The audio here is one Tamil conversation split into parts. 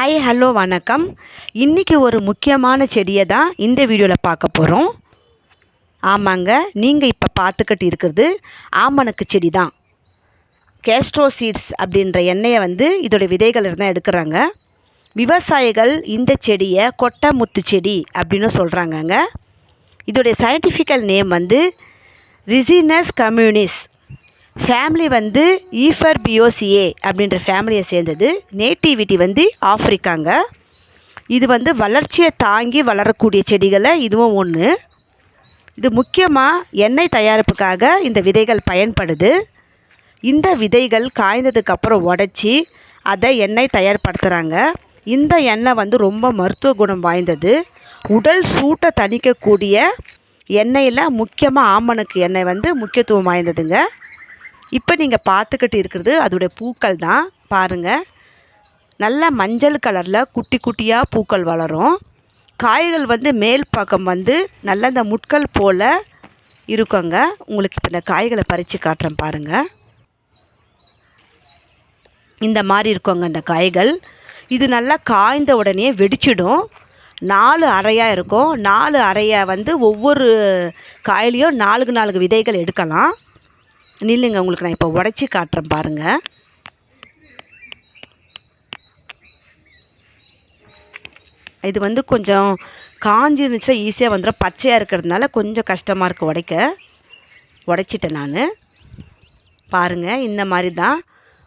ஹாய் ஹலோ வணக்கம். இன்றைக்கி ஒரு முக்கியமான செடியை தான் இந்த வீடியோவில் பார்க்க போகிறோம் ஆமாங்க நீங்கள் இப்போ பார்த்துக்கிட்டு இருக்கிறது ஆமணக்கு செடி தான். கேஸ்ட்ரோ சீட்ஸ் அப்படின்ற எண்ணெயை வந்து இதோட விதைகள் இருந்தால் எடுக்கிறாங்க. விவசாயிகள் இந்த செடியை கொட்டை முத்து செடி அப்படின்னு சொல்கிறாங்கங்க இதோடைய சயின்டிஃபிக்கல் நேம் வந்து ரிசினஸ் கம்யூனிஸ் ஃபேமிலி வந்து e ஈஃபர் பியோசிஏ அப்படின்ற ஃபேமிலியை சேர்ந்தது. நேட்டிவிட்டி வந்து ஆஃப்ரிக்காங்க இது வந்து வளர்ச்சியை தாங்கி வளரக்கூடிய செடிகளை இதுவும் ஒன்று இது முக்கியமாக எண்ணெய் தயாரிப்புக்காக இந்த விதைகள் பயன்படுது. இந்த விதைகள் காய்ந்ததுக்கப்புறம் உடச்சி அதை எண்ணெய் தயார்படுத்துகிறாங்க இந்த எண்ணெய் வந்து ரொம்ப மருத்துவ குணம் வாய்ந்தது. உடல் சூட்டை தணிக்கக்கூடிய எண்ணெயில் முக்கியமாக ஆமணக்கு எண்ணெய் வந்து முக்கியத்துவம் வாய்ந்ததுங்க. இப்போ நீங்கள் பார்த்துக்கிட்டு இருக்கிறது அதோடைய பூக்கள் தான் பாருங்கள் நல்ல மஞ்சள் கலரில் குட்டி குட்டியாக பூக்கள் வளரும். காய்கள் வந்து மேல் பக்கம் வந்து நல்ல இந்த முட்கள் போல் இருக்குங்க. உங்களுக்கு இப்போ இந்த காய்களை பறித்து காட்டுறேன் பாருங்கள் இந்த மாதிரி இருக்குங்க இந்த காய்கள். இது நல்லா காய்ந்த உடனே வெடிச்சிடும். நாலு அறையாக இருக்கும். நாலு அறையை வந்து ஒவ்வொரு காயிலையும் நாலுக்கு நாலு விதைகள் எடுக்கலாம். நில்லுங்க உங்களுக்கு நான் இப்போ உடச்சி காட்டுறேன் பாருங்கள் இது வந்து கொஞ்சம் காஞ்சி இருந்துச்சுன்னா ஈஸியாக வந்துடும் பச்சையாக இருக்கிறதுனால கொஞ்சம் கஷ்டமாக இருக்குது உடைக்க. உடைச்சிட்டேன் நான். பாருங்கள் இந்த மாதிரி தான்.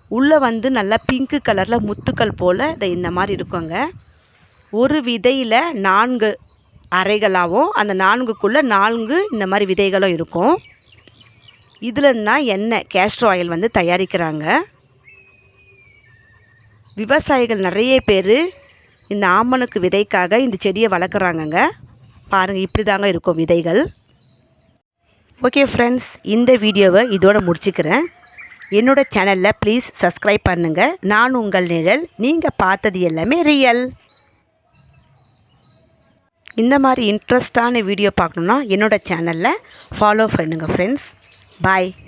உள்ளே வந்து நல்லா பிங்க்கு கலரில் முத்துக்கள் போல் இதை இந்த மாதிரி இருக்குங்க. ஒரு விதையில் நான்கு அறைகளாகவும் அந்த நான்குக்குள்ளே நான்கு இந்த மாதிரி விதைகளும் இருக்கும். இதில் தான் எண்ணெய் கேஸ்ட்ரோ ஆயில் வந்து தயாரிக்கிறாங்க. விவசாயிகள் நிறைய பேர் இந்த ஆமணுக்கு விதைக்காக இந்த செடியை வளர்க்குறாங்கங்க. பாருங்கள் இப்படி தாங்க இருக்கும் விதைகள். ஓகே ஃப்ரெண்ட்ஸ் இந்த வீடியோவை இதோட முடிச்சுக்கிறேன். என்னோடய சேனலில் ப்ளீஸ் சப்ஸ்கிரைப் பண்ணுங்கள் நான் உங்கள் நிழல் நீங்கள் பார்த்தது எல்லாமே ரியல் இந்த மாதிரி இன்ட்ரெஸ்டான வீடியோ பார்க்கணுன்னா என்னோடய சேனலில் ஃபாலோ பண்ணுங்கள் ஃப்ரெண்ட்ஸ் Bye.